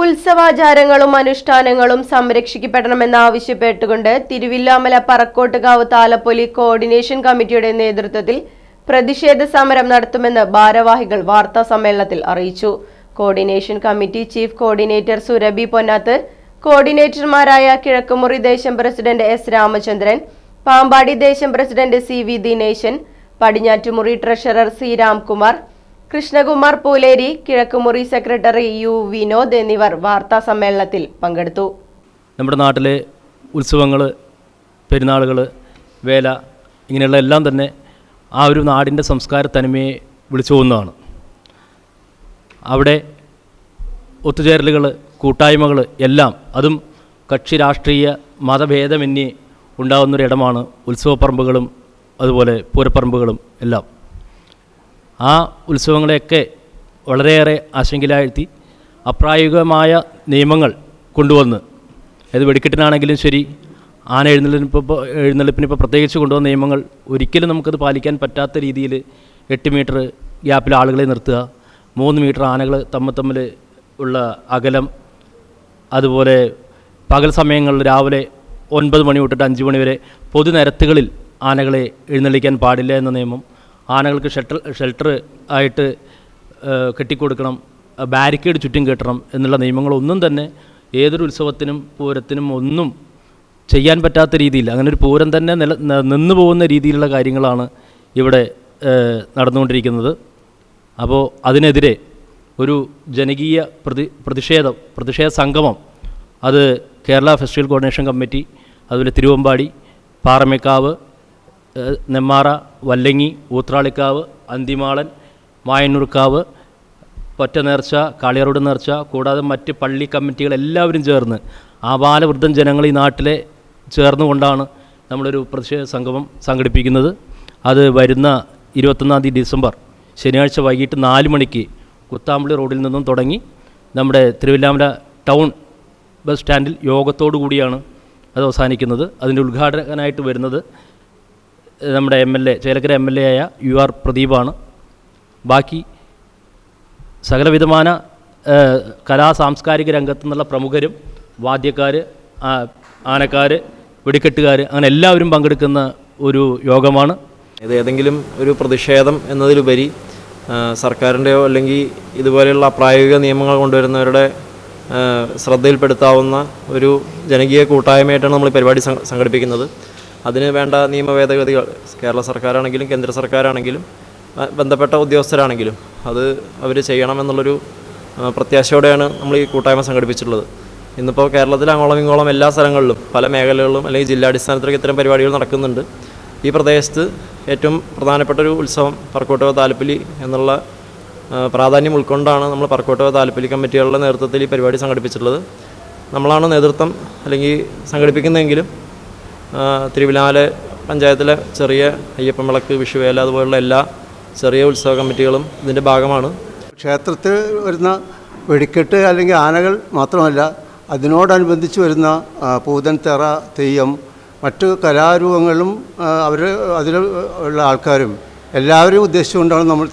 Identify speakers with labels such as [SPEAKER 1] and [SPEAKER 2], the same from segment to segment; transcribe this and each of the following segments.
[SPEAKER 1] ഉത്സവാചാരങ്ങളും അനുഷ്ഠാനങ്ങളും സംരക്ഷിക്കപ്പെടണമെന്നാവശ്യപ്പെട്ടുകൊണ്ട് തിരുവില്ലാമല പറക്കോട്ടുകാവ് താലപ്പൊലി കോർഡിനേഷൻ കമ്മിറ്റിയുടെ നേതൃത്വത്തിൽ പ്രതിഷേധ സമരം നടത്തുമെന്ന് ഭാരവാഹികൾ വാർത്താ സമ്മേളനത്തിൽ അറിയിച്ചു. Coordination committee chief coordinator Surabhi Ponnath കോർഡിനേറ്റർമാരായ Kizhakkumuri ദേശം പ്രസിഡന്റ് എസ് രാമചന്ദ്രൻ പാമ്പാടി ദേശം president C V Dineshan Padinjattumuri treasurer C Ramkumar Krishnakumar Pooleri Kizhakkumuri secretary U Vinod എന്നിവർ വാർത്താ സമ്മേളനത്തിൽ പങ്കെടുത്തു.
[SPEAKER 2] നമ്മുടെ നാട്ടിലെ ഉത്സവങ്ങൾ പെരുന്നാളുകൾ വേല ഇങ്ങനെയുള്ള എല്ലാം തന്നെ ആ ഒരു നാടിന്റെ സംസ്കാര തനിമയെ വിളിച്ചു പോകുന്നതാണ്. അവിടെ ഒത്തുചേരലുകൾ കൂട്ടായ്മകൾ എല്ലാം അതും കക്ഷി രാഷ്ട്രീയ മതഭേദമന്യേ ഉണ്ടാകുന്നൊരിടമാണ് ഉത്സവപ്പറമ്പുകളും അതുപോലെ പൂരപ്പറമ്പുകളും എല്ലാം. ആ ഉത്സവങ്ങളെയൊക്കെ വളരെയേറെ ആശങ്കയിലാഴ്ത്തി അപ്രായോഗികമായ നിയമങ്ങൾ കൊണ്ടുവന്ന് അത് വെടിക്കെട്ടിനാണെങ്കിലും ശരി ആന എഴുന്നള്ളിപ്പോൾ എഴുന്നള്ളിപ്പിന് ഇപ്പോൾ പ്രത്യേകിച്ച് കൊണ്ടുവന്ന നിയമങ്ങൾ ഒരിക്കലും നമുക്കത് പാലിക്കാൻ പറ്റാത്ത രീതിയിൽ എട്ട് മീറ്റർ ഗ്യാപ്പിൽ ആളുകളെ നിർത്തുക മൂന്ന് മീറ്റർ ആനകൾ തമ്മിൽ തമ്മിൽ ഉള്ള അകലം അതുപോലെ പകൽ സമയങ്ങളിൽ രാവിലെ ഒൻപത് മണി തൊട്ടിട്ട് അഞ്ച് മണി വരെ പൊതുനിരത്തുകളിൽ ആനകളെ എഴുന്നള്ളിക്കാൻ പാടില്ല എന്ന നിയമം ആനകൾക്ക് ഷെൽട്ടർ ഷെൽട്ടർ ആയിട്ട് കെട്ടിക്കൊടുക്കണം ബാരിക്കേഡ് ചുറ്റും കെട്ടണം എന്നുള്ള നിയമങ്ങളൊന്നും തന്നെ ഏതൊരു ഉത്സവത്തിനും പൂരത്തിനും ഒന്നും ചെയ്യാൻ പറ്റാത്ത രീതിയിൽ അങ്ങനെ ഒരു പൂരം തന്നെ നില നിന്നു പോകുന്ന രീതിയിലുള്ള കാര്യങ്ങളാണ് ഇവിടെ നടന്നുകൊണ്ടിരിക്കുന്നത്. അപ്പോൾ അതിനെതിരെ ഒരു ജനകീയ പ്രതി പ്രതിഷേധം പ്രതിഷേധ സംഗമം അത് കേരള ഫെസ്റ്റിവൽ കോർഡിനേഷൻ കമ്മിറ്റി അതുപോലെ തിരുവമ്പാടി പാറമേക്കാവ് നെമ്മാറ വല്ലങ്ങി ഊത്രാളിക്കാവ് അന്തിമാളൻ മായന്നൂർക്കാവ് ഒറ്റ നേർച്ച കാളിയാറോട് നേർച്ച കൂടാതെ മറ്റ് പള്ളി കമ്മിറ്റികൾ എല്ലാവരും ചേർന്ന് ആബാലവൃദ്ധം ജനങ്ങൾ ഈ നാട്ടിലെ ചേർന്നുകൊണ്ടാണ് നമ്മളൊരു പ്രതിഷേധ സംഗമം സംഘടിപ്പിക്കുന്നത്. അത് വരുന്ന ഇരുപത്തൊന്നാം തീയതി ഡിസംബർ ശനിയാഴ്ച വൈകിട്ട് നാല് മണിക്ക് കുത്താമ്പള്ളി റോഡിൽ നിന്നും തുടങ്ങി നമ്മുടെ തിരുവല്ലാമല ടൗൺ ബസ് സ്റ്റാൻഡിൽ യോഗത്തോടു കൂടിയാണ് അത് അവസാനിക്കുന്നത്. അതിന്റെ ഉദ്ഘാടകനായിട്ട് വരുന്നത് നമ്മുടെ M L A Chelakkara M L A ആയ യു ആർ പ്രദീപാണ്. ബാക്കി സകലവിധമായ കലാ സാംസ്കാരിക രംഗത്തു നിന്നുള്ള പ്രമുഖരും വാദ്യക്കാർ ആനക്കാർ വെടിക്കെട്ടുകാർ അങ്ങനെ എല്ലാവരും പങ്കെടുക്കുന്ന ഒരു യോഗമാണ്.
[SPEAKER 3] ഇത് ഏതെങ്കിലും ഒരു പ്രതിഷേധം എന്നതിലുപരി സർക്കാരിന്റെയോ അല്ലെങ്കിൽ ഇതുപോലെയുള്ള പ്രായോഗിക നിയമങ്ങൾ കൊണ്ടുവരുന്നവരുടെ ശ്രദ്ധയിൽപ്പെടുത്താവുന്ന ഒരു ജനകീയ കൂട്ടായ്മയായിട്ടാണ് നമ്മൾ പരിപാടി സംഘടിപ്പിക്കുന്നത്. അതിന് വേണ്ട നിയമ ഭേദഗതികൾ കേരള സർക്കാരാണെങ്കിലും കേന്ദ്ര സർക്കാരാണെങ്കിലും ബന്ധപ്പെട്ട ഉദ്യോഗസ്ഥരാണെങ്കിലും അത് അവർ ചെയ്യണമെന്നുള്ളൊരു പ്രത്യാശയോടെയാണ് നമ്മൾ ഈ കൂട്ടായ്മ സംഘടിപ്പിച്ചിട്ടുള്ളത്. ഇന്നിപ്പോൾ കേരളത്തിൽ അങ്ങോളം ഇങ്ങോളം എല്ലാ സ്ഥലങ്ങളിലും പല മേഖലകളിലും അല്ലെങ്കിൽ ജില്ലാടിസ്ഥാനത്തിലൊക്കെ ഇത്തരം പരിപാടികൾ നടക്കുന്നുണ്ട്. ഈ പ്രദേശത്ത് ഏറ്റവും പ്രധാനപ്പെട്ട ഒരു ഉത്സവം പറക്കോട്ടവ താലപ്പലി എന്നുള്ള പ്രാധാന്യം ഉൾക്കൊണ്ടാണ് നമ്മൾ പറക്കോട്ടവ താലപ്പലി കമ്മിറ്റികളുടെ നേതൃത്വത്തിൽ ഈ പരിപാടി സംഘടിപ്പിച്ചിട്ടുള്ളത്. നമ്മളാണ് നേതൃത്വം അല്ലെങ്കിൽ സംഘടിപ്പിക്കുന്നതെങ്കിലും ആ, തിരുവിലാമല പഞ്ചായത്തിലെ ചെറിയ അയ്യപ്പൻ വിളക്ക് വിഷുവേല അതുപോലുള്ള എല്ലാ ചെറിയ ഉത്സവ കമ്മിറ്റികളും ഇതിന്റെ ഭാഗമാണ്.
[SPEAKER 4] ക്ഷേത്രത്തിൽ വരുന്ന വെടിക്കെട്ട് അല്ലെങ്കിൽ ആനകൾ മാത്രമല്ല അതിനോടനുബന്ധിച്ച് വരുന്ന പൂതൻ തെറ തെയ്യം മറ്റ് കലാരൂപങ്ങളും അവർ അതിൽ ഉള്ള ആൾക്കാരും എല്ലാവരെയും ഉദ്ദേശിച്ചുകൊണ്ടാണ് നമ്മൾ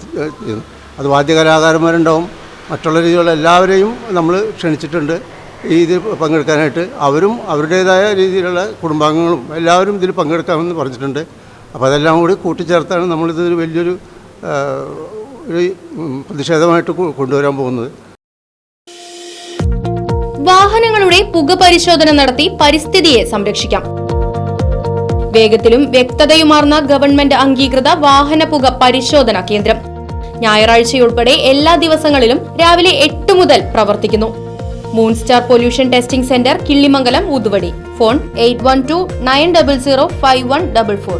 [SPEAKER 4] അത് വാദ്യകലാകാരന്മാരുണ്ടാവും മറ്റുള്ള രീതിയിലുള്ള എല്ലാവരെയും നമ്മൾ ക്ഷണിച്ചിട്ടുണ്ട്. ഇതിൽ പങ്കെടുക്കാനായിട്ട് അവരും അവരുടേതായ രീതിയിലുള്ള കുടുംബാംഗങ്ങളും എല്ലാവരും ഇതിൽ പങ്കെടുക്കാമെന്ന് പറഞ്ഞിട്ടുണ്ട്. അപ്പോൾ അതെല്ലാം കൂടി കൂട്ടിച്ചേർത്താണ് നമ്മളിത് വലിയൊരു ഒരു പ്രതിഷേധമായിട്ട് കൊണ്ടുവരാൻ പോകുന്നത്.
[SPEAKER 5] വാഹനങ്ങളുടെ പുക പരിശോധന നടത്തി പരിസ്ഥിതിയെ സംരക്ഷിക്കാം. വേഗത്തിലും വ്യക്തതയുമാർന്ന ഗവൺമെന്റ് അംഗീകൃത വാഹന പുക പരിശോധന കേന്ദ്രം. ഞായറാഴ്ചയുൾപ്പെടെ എല്ലാ ദിവസങ്ങളിലും രാവിലെ എട്ട് മുതൽ പ്രവർത്തിക്കുന്നു. Moon Star pollution testing centre Killimangalam Uthuvadi phone eight one two nine double zero five one double four